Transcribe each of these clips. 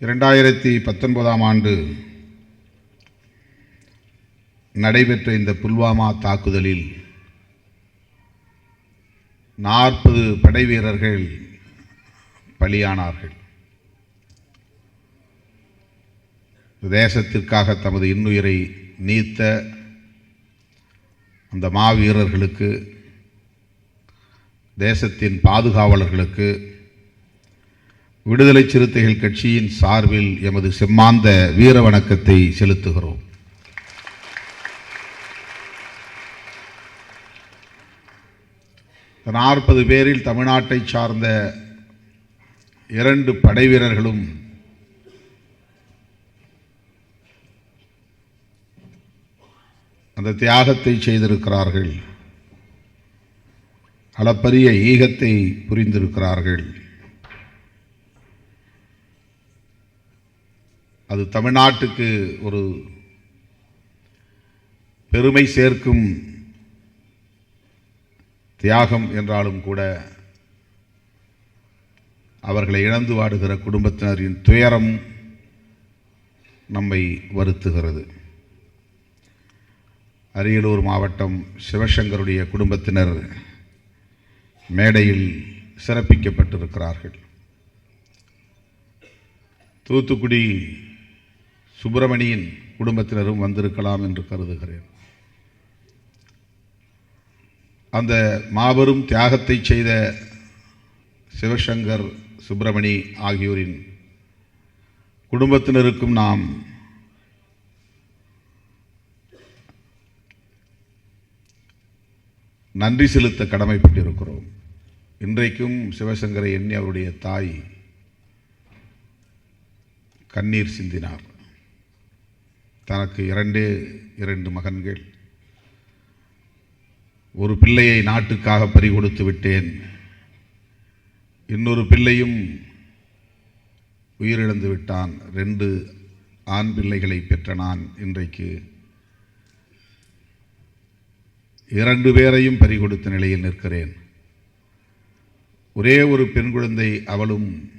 இரண்டாயிரத்தி பத்தொன்பதாம் ஆண்டு நடைபெற்ற இந்த புல்வாமா தாக்குதலில் நாற்பது படை வீரர்கள் பலியானார்கள். தேசத்திற்காக தமது இன்னுயிரை நீத்த அந்த மாவீரர்களுக்கு தேசத்தின் பாதுகாவலர்களுக்கு விடுதலை சிறுத்தைகள் கட்சியின் சார்பில் எமது செம்மாந்த வீர வணக்கத்தை செலுத்துகிறோம். நாற்பது பேரில் தமிழ்நாட்டை சார்ந்த இரண்டு படை வீரர்களும் அந்த தியாகத்தை செய்திருக்கிறார்கள். அளப்பரிய ஈகத்தை புரிந்திருக்கிறார்கள். அது தமிழ்நாட்டுக்கு ஒரு பெருமை சேர்க்கும் தியாகம் என்றாலும் கூட அவர்களை இழந்து வாடுகிற குடும்பத்தினரின் துயரம் நம்மை வருத்துகிறது. அரியலூர் மாவட்டம் சிவசங்கருடைய குடும்பத்தினர் மேடையில் சிறப்பிக்கப்பட்டிருக்கிறார்கள். தூத்துக்குடி சுப்பிரமணியின் குடும்பத்தினரும் வந்திருக்கலாம் என்று கருதுகிறேன். அந்த மாபெரும் தியாகத்தை செய்த சிவசங்கர் சுப்பிரமணி ஆகியோரின் குடும்பத்தினருக்கும் நாம் நன்றி செலுத்த கடமைப்பட்டிருக்கிறோம். இன்றைக்கும் சிவசங்கரை எண்ணி அவருடைய தாய் கண்ணீர் சிந்தினார். தனக்கு இரண்டே இரண்டு மகன்கள். ஒரு பிள்ளையை நாட்டுக்காக பறிகொடுத்து விட்டேன். இன்னொரு பிள்ளையும் உயிரிழந்து விட்டான். ரெண்டு ஆண் பிள்ளைகளை பெற்ற நான் இன்றைக்கு இரண்டு பேரையும் பறிகொடுத்த நிலையில் நிற்கிறேன். ஒரே ஒரு பெண் குழந்தை அவளும்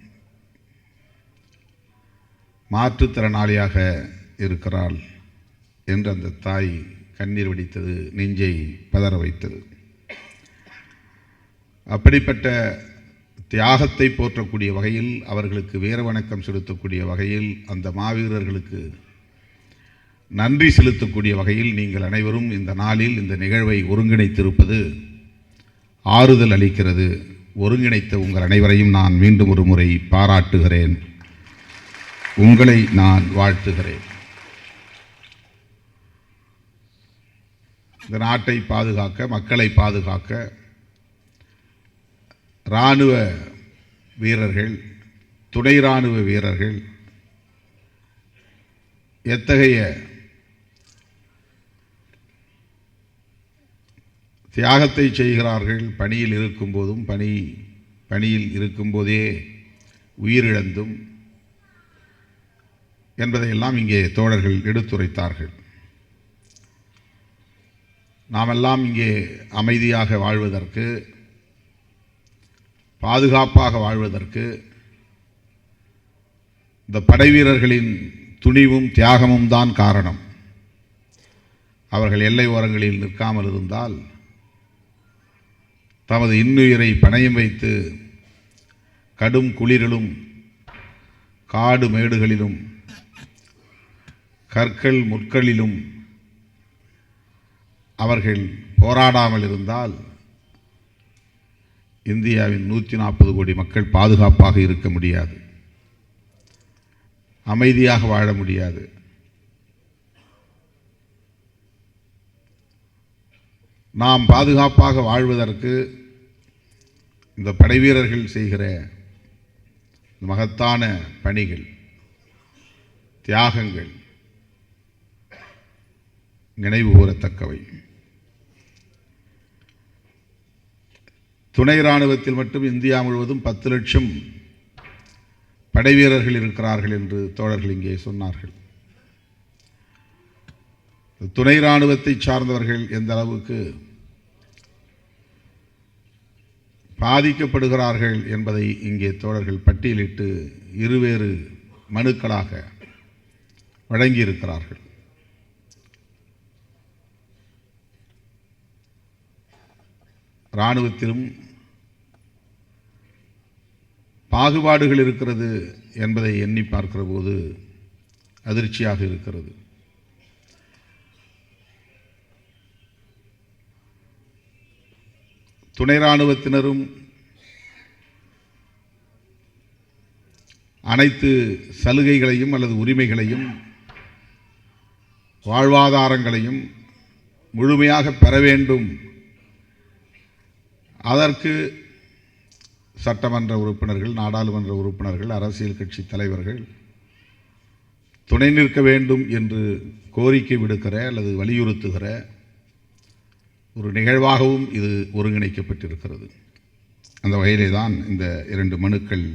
மாற்றுத்திறனாளியாக இருக்கிறாள் என்று அந்த தாய் கண்ணீர் வடித்தது நெஞ்சை பதற வைத்தது. அப்படிப்பட்ட தியாகத்தை போற்றக்கூடிய வகையில் அவர்களுக்கு வீர வணக்கம் செலுத்தக்கூடிய வகையில் அந்த மாவீரர்களுக்கு நன்றி செலுத்தக்கூடிய வகையில் நீங்கள் அனைவரும் இந்த நாளில் இந்த நிகழ்வை ஒருங்கிணைத்திருப்பது ஆறுதல் அளிக்கிறது. ஒருங்கிணைத்த உங்கள் அனைவரையும் நான் மீண்டும் ஒரு முறை பாராட்டுகிறேன். உங்களை நான் வாழ்த்துகிறேன். இந்த நாட்டை பாதுகாக்க மக்களை பாதுகாக்க இராணுவ வீரர்கள் துணை இராணுவ வீரர்கள் எத்தகைய தியாகத்தை செய்கிறார்கள்? பணியில் இருக்கும்போதும் பணி பணியில் இருக்கும்போதே உயிரிழந்தும் என்பதையெல்லாம் இங்கே தோழர்கள் எடுத்துரைத்தார்கள். நாமெல்லாம் இங்கே அமைதியாக வாழ்வதற்கு பாதுகாப்பாக வாழ்வதற்கு இந்த படைவீரர்களின் துணிவும் தியாகமும் தான் காரணம். அவர்கள் எல்லை ஓரங்களில் நிற்காமல் இருந்தால் தமது இன்னுயிரை பணயம் வைத்து கடும் குளிரிலும் காடு மேடுகளிலும் கற்கள் முற்களிலும் அவர்கள் போராடாமல் இருந்தால் இந்தியாவின் நூற்றி நாற்பது கோடி மக்கள் பாதுகாப்பாக இருக்க முடியாது. அமைதியாக வாழ முடியாது. நாம் பாதுகாப்பாக வாழ்வதற்கு இந்த படைவீரர்கள் செய்கிற மகத்தான பணிகள் தியாகங்கள் நினைவு கூறத்தக்கவை. துணை இராணுவத்தில் மட்டும் இந்தியா முழுவதும் பத்து லட்சம் படைவீரர்கள் இருக்கிறார்கள் என்று தோழர்கள் இங்கே சொன்னார்கள். துணை இராணுவத்தை சார்ந்தவர்கள் எந்த அளவுக்கு பாதிக்கப்படுகிறார்கள் என்பதை இங்கே தோழர்கள் பட்டியலிட்டு இருவேறு மனுக்களாக வழங்கியிருக்கிறார்கள். இராணுவத்திலும் பாகுபாடுகள் இருக்கிறது என்பதை எண்ணி பார்க்கிற போது அதிர்ச்சியாக இருக்கிறது. துணை இராணுவத்தினரும் அனைத்து சலுகைகளையும் அல்லது உரிமைகளையும் வாழ்வாதாரங்களையும் முழுமையாக பெற வேண்டும் அதற்கு சட்டமன்ற உறுப்பினர்கள் நாடாளுமன்ற உறுப்பினர்கள் அரசியல் கட்சி தலைவர்கள் துணை நிற்க வேண்டும் என்று கோரிக்கை விடுக்கிற அல்லது வலியுறுத்துகிற ஒரு நிகழ்வாகவும் இது ஒருங்கிணைக்கப்பட்டிருக்கிறது. அந்த வகையிலே தான் இந்த இரண்டு மனுக்கள்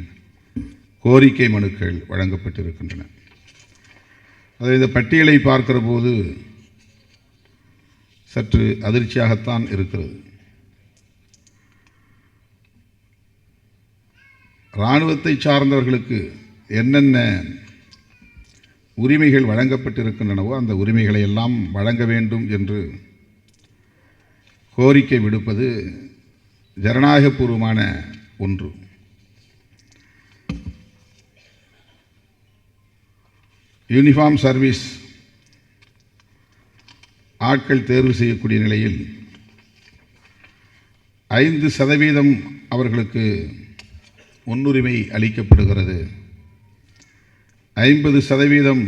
கோரிக்கை மனுக்கள் வழங்கப்பட்டிருக்கின்றன. அதை இந்த பட்டியலை பார்க்கிற போது சற்று அதிர்ச்சியாகத்தான் இருக்கிறது. இராணுவத்தை சார்ந்தவர்களுக்கு என்னென்ன உரிமைகள் வழங்கப்பட்டிருக்கின்றனவோ அந்த உரிமைகளை எல்லாம் வழங்க வேண்டும் என்று கோரிக்கை விடுப்பது ஜனநாயகபூர்வமான ஒன்று. யூனிஃபார்ம் சர்வீஸ் ஆட்கள் தேர்வு செய்யக்கூடிய நிலையில் ஐந்து சதவீதம் அவர்களுக்கு முன்னுரிமை அளிக்கப்படுகிறது. ஐம்பது சதவீதம்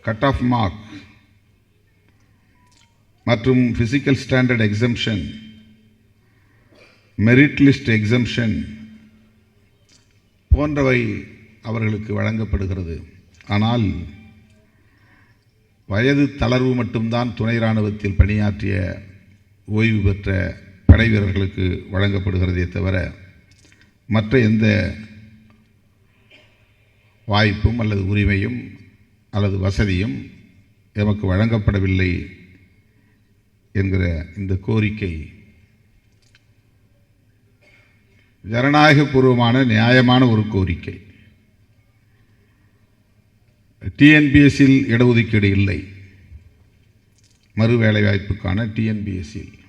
கட் ஆஃப் மார்க் மற்றும் physical standard exemption merit list exemption போன்றவை அவர்களுக்கு வழங்கப்படுகிறது. ஆனால் வயது தளர்வு மட்டும்தான் துணை இராணுவத்தில் பணியாற்றிய ஓய்வு பெற்ற படை வீரர்களுக்கு வழங்கப்படுகிறதே தவிர மற்ற எந்த வாய்ப்பும் அல்லது உரிமையும் அல்லது வசதியும் எமக்கு வழங்கப்படவில்லை என்கிற இந்த கோரிக்கை ஜனநாயகபூர்வமான நியாயமான ஒரு கோரிக்கை. டிஎன்பிஎஸ்சியில் இடஒதுக்கீடு இல்லை. மறு வேலைவாய்ப்புக்கான டிஎன்பிஎஸ்சியில்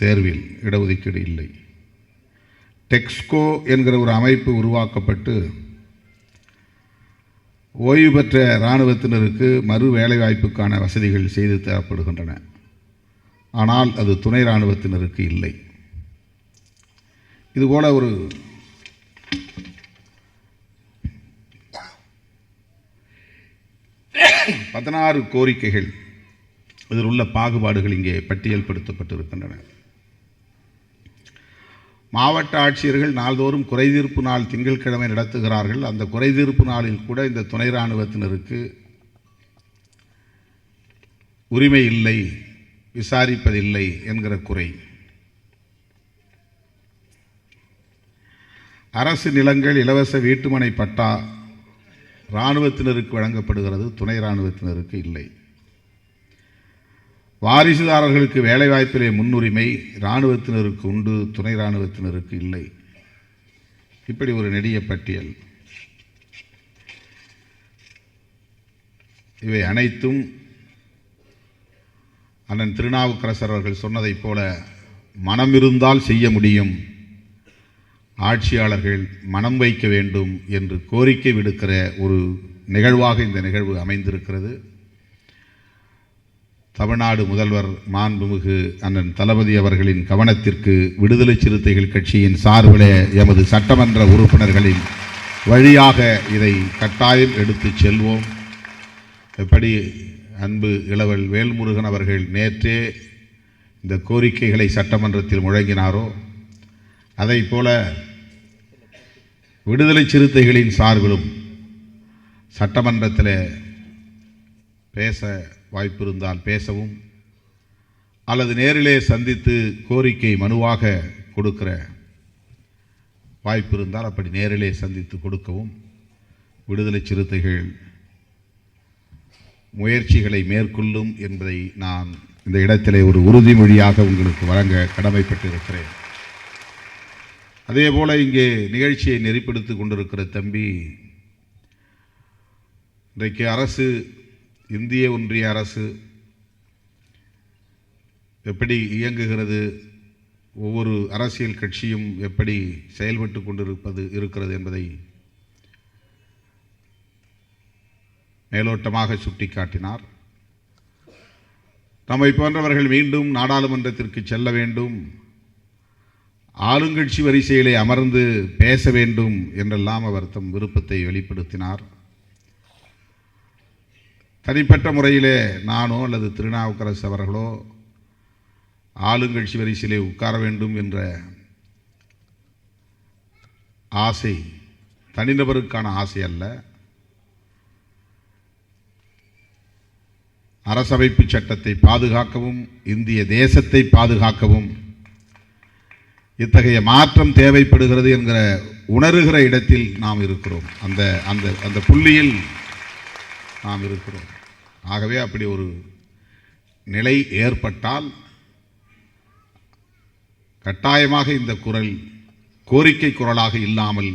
தேர்வில் இடஒதுக்கீடு இல்லை. டெக்ஸ்கோ என்கிற ஒரு அமைப்பு உருவாக்கப்பட்டு ஓய்வு பெற்ற இராணுவத்தினருக்கு மறு வேலைவாய்ப்புக்கான வசதிகள் செய்து தரப்படுகின்றன. ஆனால் அது துணை இராணுவத்தினருக்கு இல்லை. இதுபோல ஒரு பதினாறு கோரிக்கைகள். இதில் உள்ள பாகுபாடுகள் இங்கே பட்டியல்படுத்தப்பட்டிருக்கின்றன. மாவட்ட ஆட்சியர்கள் நாள்தோறும் குறைதீர்ப்பு நாள் திங்கட்கிழமை நடத்துகிறார்கள். அந்த குறைதீர்ப்பு நாளில் கூட இந்த துணை இராணுவத்தினருக்கு உரிமை இல்லை விசாரிப்பதில்லை என்கிற குறை. அரசு நிலங்கள் இலவச வீட்டுமனை பட்டா இராணுவத்தினருக்கு வழங்கப்படுகிறது துணை இராணுவத்தினருக்கு இல்லை. வாரிசுதாரர்களுக்கு வேலைவாய்ப்பிலே முன்னுரிமை இராணுவத்தினருக்கு உண்டு துணை இராணுவத்தினருக்கு இல்லை. இப்படி ஒரு நெடிய பட்டியல். இவை அனைத்தும் அண்ணன் திருநாவுக்கரசர் அவர்கள் சொன்னதைப் போல மனம் இருந்தால் செய்ய முடியும். ஆட்சியாளர்கள் மனம் வைக்க வேண்டும் என்று கோரிக்கை விடுக்கிற ஒரு நிகழ்வாக இந்த நிகழ்வு அமைந்திருக்கிறது. தமிழ்நாடு முதல்வர் மாண்புமிகு அண்ணன் தளபதி அவர்களின் கவனத்திற்கு விடுதலை சிறுத்தைகள் கட்சியின் சார்பிலே எமது சட்டமன்ற உறுப்பினர்களின் வழியாக இதை கட்டாயம் எடுத்துச் செல்வோம். எப்படி அன்பு இளவல் வேல்முருகன் அவர்கள் நேற்றே இந்த கோரிக்கைகளை சட்டமன்றத்தில் முழங்கினாரோ அதைப் போல விடுதலை சிறுத்தைகளின் சார்பிலும் சட்டமன்றத்தில் பேச வாய்ப்பு இருந்தால் பேசவும் அல்லது நேரிலே சந்தித்து கோரிக்கை மனுவாக கொடுக்கிற வாய்ப்பு இருந்தால் அப்படி நேரிலே சந்தித்து கொடுக்கவும். விடுதலை சிறுத்தைகள் முயற்சிகளை மேற்கொள்ளும் என்பதை நான் இந்த இடத்திலே ஒரு உறுதிமொழியாக உங்களுக்கு வழங்க கடமைப்பட்டிருக்கிறேன். அதே போல் இங்கே நிகழ்ச்சியை நெறிப்படுத்தி கொண்டிருக்கிற தம்பி இன்றைக்கு அரசு இந்திய ஒன்றிய அரசு எப்படி இயங்குகிறது ஒவ்வொரு அரசியல் கட்சியும் எப்படி செயல்பட்டு கொண்டிருப்பது இருக்கிறது என்பதை மேலோட்டமாக சுட்டிக்காட்டினார். நம்மை போன்றவர்கள் மீண்டும் நாடாளுமன்றத்திற்கு செல்ல வேண்டும் ஆளுங்கட்சி வரிசையிலே அமர்ந்து பேச வேண்டும் என்றெல்லாம் அவர் தம் விருப்பத்தை வெளிப்படுத்தினார். தனிப்பட்ட முறையிலே நானோ அல்லது திருநாவுக்கரசு அவர்களோ ஆளுங்கட்சி வரிசையிலே உட்கார வேண்டும் என்ற ஆசை தனிநபருக்கான ஆசை அல்ல. அரசமைப்பு சட்டத்தை பாதுகாக்கவும் இந்திய தேசத்தை பாதுகாக்கவும் இத்தகைய மாற்றம் தேவைப்படுகிறது என்கிற உணர்கிற இடத்தில் நாம் இருக்கிறோம். அந்த அந்த அந்த புள்ளியில் நாம் இருக்கிறோம். ஆகவே அப்படி ஒரு நிலை ஏற்பட்டால் கட்டாயமாக இந்த குரல் கோரிக்கை குரலாக இல்லாமல்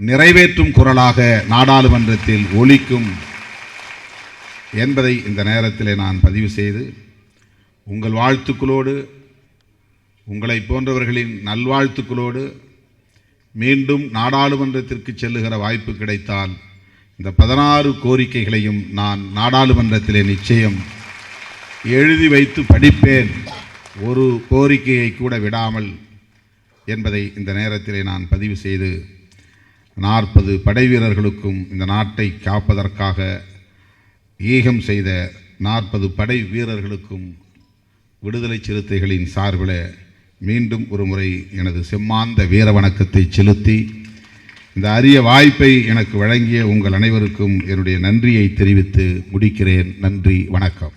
நிறைவேற்றும் குரலாக நாடாளுமன்றத்தில் ஒலிக்கும் என்பதை இந்த நேரத்தில் நான் பதிவு செய்து உங்கள் வாழ்த்துக்களோடு உங்களை போன்றவர்களின் நல்வாழ்த்துக்களோடு மீண்டும் நாடாளுமன்றத்திற்கு செல்லுகிற வாய்ப்பு கிடைத்தால் இந்த பதினாறு கோரிக்கைகளையும் நான் நாடாளுமன்றத்திலே நிச்சயம் எழுதி வைத்து படிப்பேன். ஒரு கோரிக்கையை கூட விடாமல் என்பதை இந்த நேரத்திலே நான் பதிவு செய்து நாற்பது படை வீரர்களுக்கும் இந்த நாட்டை காப்பதற்காக ஈகம் செய்த நாற்பது படை வீரர்களுக்கும் விடுதலை சிறுத்தைகளின் சார்பில் மீண்டும் ஒரு முறை எனது செம்மாந்த வீர வணக்கத்தை செலுத்தி இந்த அரிய வாய்ப்பை எனக்கு வழங்கிய உங்கள் அனைவருக்கும் என்னுடைய நன்றியை தெரிவித்து முடிக்கிறேன். நன்றி வணக்கம்.